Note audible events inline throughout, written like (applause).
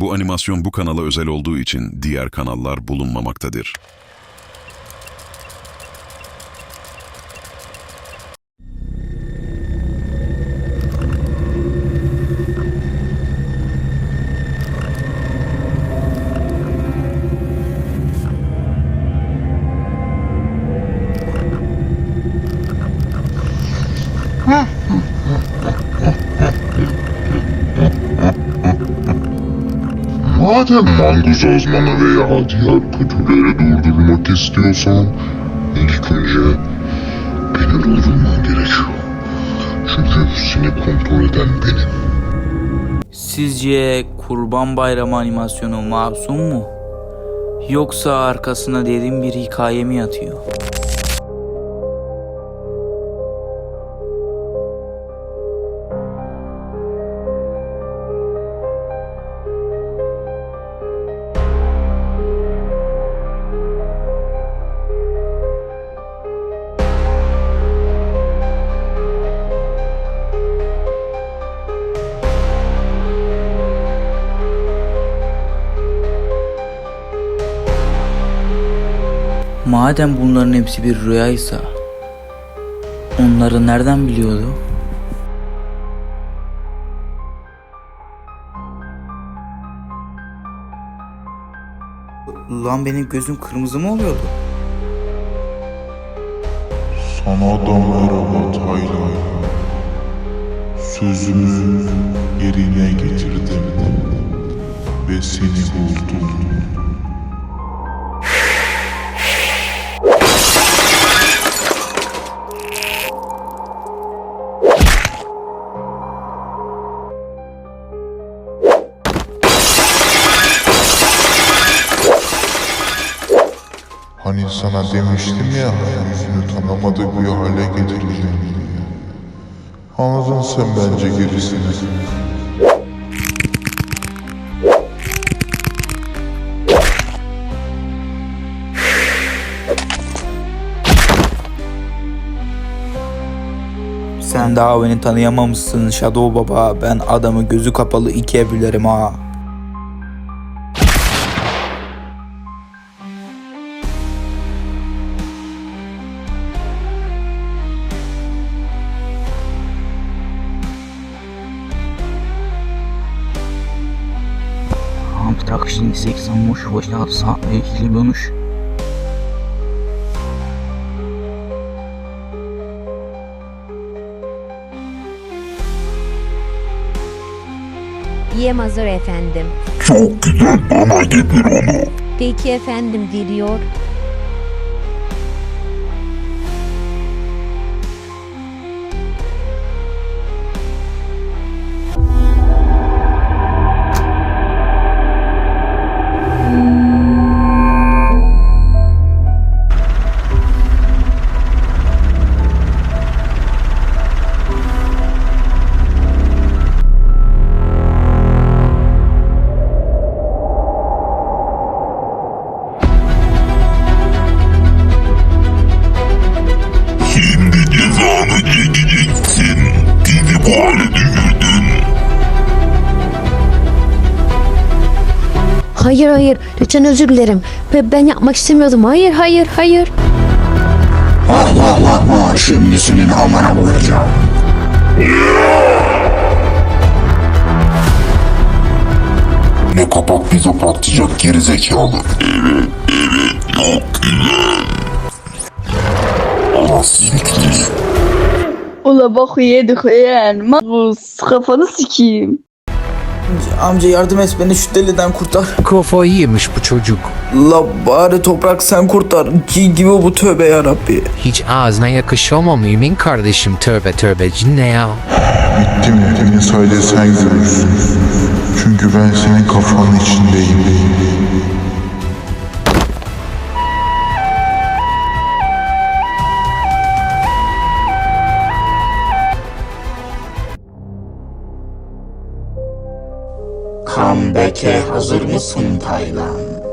Bu animasyon bu kanala özel olduğu için diğer kanallar bulunmamaktadır. (laughs) Madem manguz uzmanı veya diğer kötüleri durdurmak istiyorsan ilk önce beni durdurman gerekiyor. Çünkü seni kontrol eden benim. Sizce Kurban Bayramı animasyonu masum mu? Yoksa arkasına derin bir hikaye mi yatıyor? Madem bunların hepsi bir rüyaysa, onları nereden biliyordu? Lan benim gözüm kırmızı mı oluyordu? Sana da merhaba Taylan. Sözümü yerine getirdim ve seni buldum. Hani sana demiştim ya yüzünü tanımadık bir hale getireceğim diye. Anladın sen bence gerisini. Sen daha beni tanıyamamışsın Shadow Baba. Ben adamı gözü kapalı ikiye bülerim ha. Абстракшн сексом муж возлялся и хлебенуш. Yem hazır efendim. Çok güzel bana getir onu. Peki efendim geliyor. Hayır hayır lütfen özür dilerim. Ve ben yapmak istemiyordum. Hayır hayır hayır. Allah'lama şimdi senin amana vuracağım. Ne kapak bize patlayacak gerizekalı. Evet, evet, çok güzel. Allah siktir. Ula bak yedik yeğen. Mahpus kafanı sikeyim. Amca yardım et beni şu deliden kurtar. Kafayı yemiş bu çocuk. La bari toprak sen kurtar. Cin gibi bu tövbe yarabbi. Hiç ağzına yakışıyor mu mümin kardeşim? Tövbe tövbe ne ya? Bitti mi? Demin sayede sen görürsün. Çünkü ben senin kafanın içindeyim. Comeback'e hazır mısın Taylan?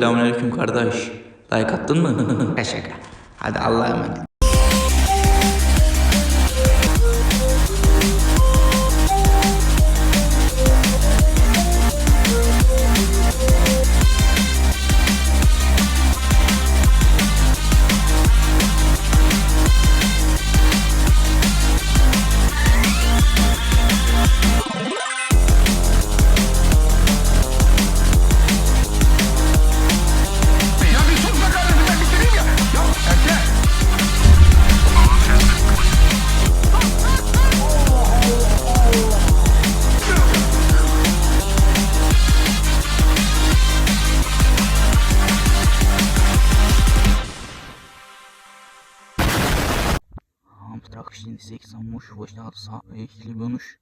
Selamünaleyküm kardeş. Like attın mı? Şaka. Hadi Allah'a emanet. Am trag 68 am 8 właśnie,